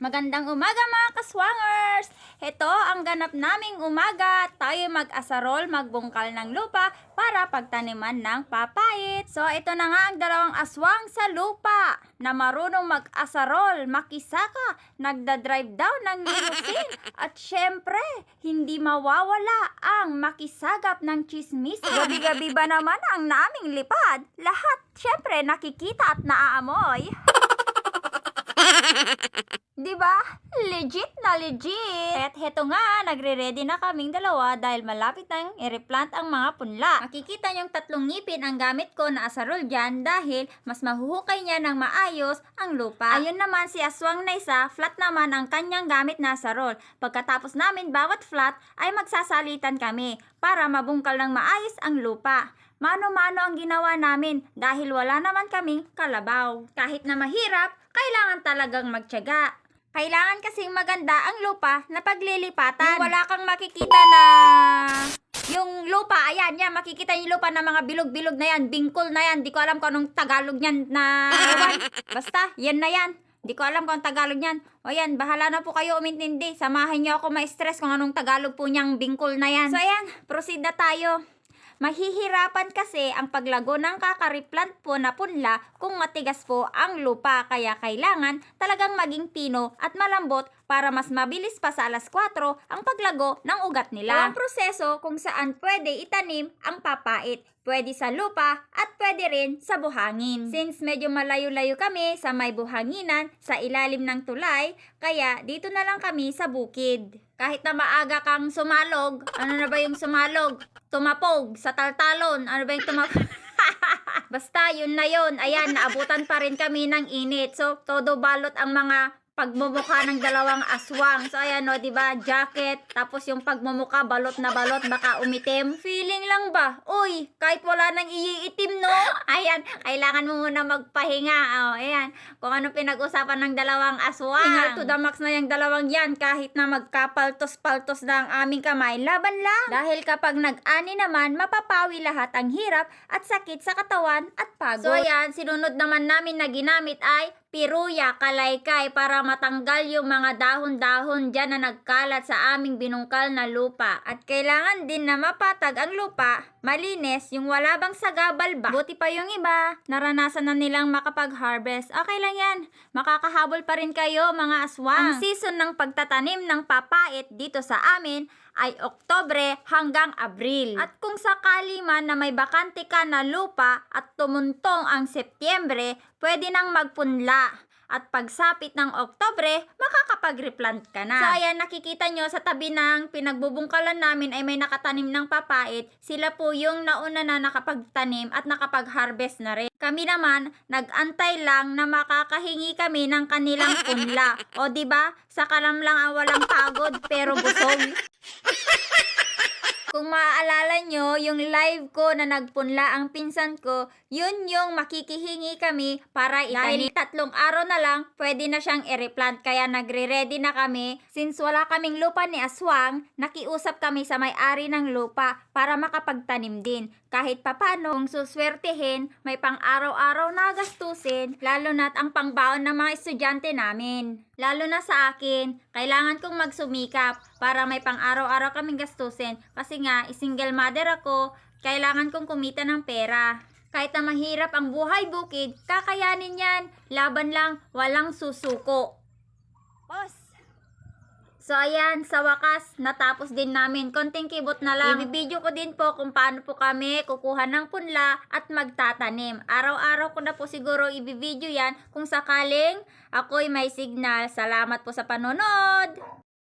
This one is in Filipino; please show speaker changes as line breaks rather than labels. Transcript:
Magandang umaga mga kaswangers! Ito ang ganap naming umaga. Tayo mag-asarol, magbungkal ng lupa para pagtaniman ng papait. So ito na nga ang dalawang aswang sa lupa na marunong mag-asarol, makisaka, nagda-drive daw ng limusin. At syempre, hindi mawawala ang makisagap ng chismis. Gabi-gabi ba naman ang naming lipad? Lahat syempre nakikita at naaamoy. Di ba? Legit na legit. At heto nga, nagre-ready na kaming dalawa dahil malapit nang i-replant ang mga punla. Makikita niyong tatlong ngipin ang gamit ko na asarol dyan dahil mas mahuhukay niya ng maayos ang lupa. Ayun naman si Aswang na isa, flat naman ang kanyang gamit na asarol. Pagkatapos namin bawat flat ay magsasalitan kami para mabungkal ng maayos ang lupa. Mano-mano ang ginawa namin dahil wala naman kaming kalabaw. Kahit na mahirap, kailangan talagang magtyaga. Kailangan kasing maganda ang lupa na paglilipatan. Yung wala kang makikita na yung lupa, ayan, yan, makikita yung lupa na mga bilog-bilog na yan, bingkol na yan, di ko alam kung anong Tagalog niyan na. Basta, yan na yan. Di ko alam kung anong Tagalog niyan. O yan, bahala na po kayo umintindi. Samahan niyo ako ma-stress kung anong Tagalog po niyang bingkol na yan. So ayan, proceed na tayo. Mahihirapan kasi ang paglago ng kakariplant po na punla kung matigas po ang lupa kaya kailangan talagang maging pino at malambot para mas mabilis pa sa alas 4 ang paglago ng ugat nila. Ang proseso kung saan pwede itanim ang papait. Pwede sa lupa at pwede rin sa buhangin. Since medyo malayo-layo kami sa may buhanginan sa ilalim ng tulay, kaya dito na lang kami sa bukid. Kahit na maaga kang sumalog, ano na ba yung sumalog? Tumapog sa taltalon. Ano ba yung tumapog? Basta, yun na yun. Ayan, naabutan pa rin kami ng init. So, todo balot ang mga pagmumukha ng dalawang aswang. So, ayan o, di ba Jacket. Tapos yung pagmumukha, balot na balot, baka umitim. Feeling lang ba? Uy, kahit wala nang iitim, no? Ayan, kailangan mo muna magpahinga. Oh, ayan. Kung ano pinag-usapan ng dalawang aswang. Ingal to the max na yung dalawang yan. Kahit na magkapaltos-paltos na ang aming kamay, laban lang. Dahil kapag nag-ani naman, mapapawi lahat ang hirap at sakit sa katawan at pagod. So, ayan, sinunod naman namin na ginamit ay piruya, kalaykay para matanggal yung mga dahon-dahon dyan na nagkalat sa aming binungkal na lupa. At kailangan din na mapatag ang lupa, malinis, yung wala bang sagabal ba. Buti pa yung iba, naranasan na nilang makapag-harvest. Okay lang yan, makakahabol pa rin kayo mga aswang. Ang season ng pagtatanim ng papait dito sa amin ay Oktobre hanggang Abril. At kung sakali man na may bakante ka na lupa at tumuntong ang Setyembre, pwede nang magpunla. At pagsapit ng Oktobre, makakapag-replant ka na. So ayan, nakikita nyo sa tabi ng pinagbubungkalan namin ay may nakatanim ng papait. Sila po yung nauna na nakapagtanim at nakapag-harvest na rin. Kami naman, nag-antay lang na makakahingi kami ng kanilang punla. O di ba? Sa kalam lang ang walang pagod pero busog. Kung maaalala nyo, yung live ko na nagpunla ang pinsan ko, yun yung makikihingi kami para itanim. Dahil tatlong araw na lang, pwede na siyang i-replant. Kaya nagre-ready na kami. Since wala kaming lupa ni Aswang, nakiusap kami sa may-ari ng lupa para makapagtanim din. Kahit papano, kung suswertehin, may pang araw-araw na gastusin, lalo na't ang pangbaon ng mga estudyante namin. Lalo na sa akin, kailangan kong magsumikap para may pang araw-araw kaming gastusin. Kasi nga, single mother ako, kailangan kong kumita ng pera. Kahit na mahirap ang buhay bukid, kakayanin yan. Laban lang, walang susuko. Boss! So ayan, sa wakas, natapos din namin. Konting kibot na lang. Ibibideo ko din po kung paano po kami kukuha ng punla at magtatanim. Araw-araw ko na po siguro ibibideo yan kung sakaling ako'y may signal. Salamat po sa panonood!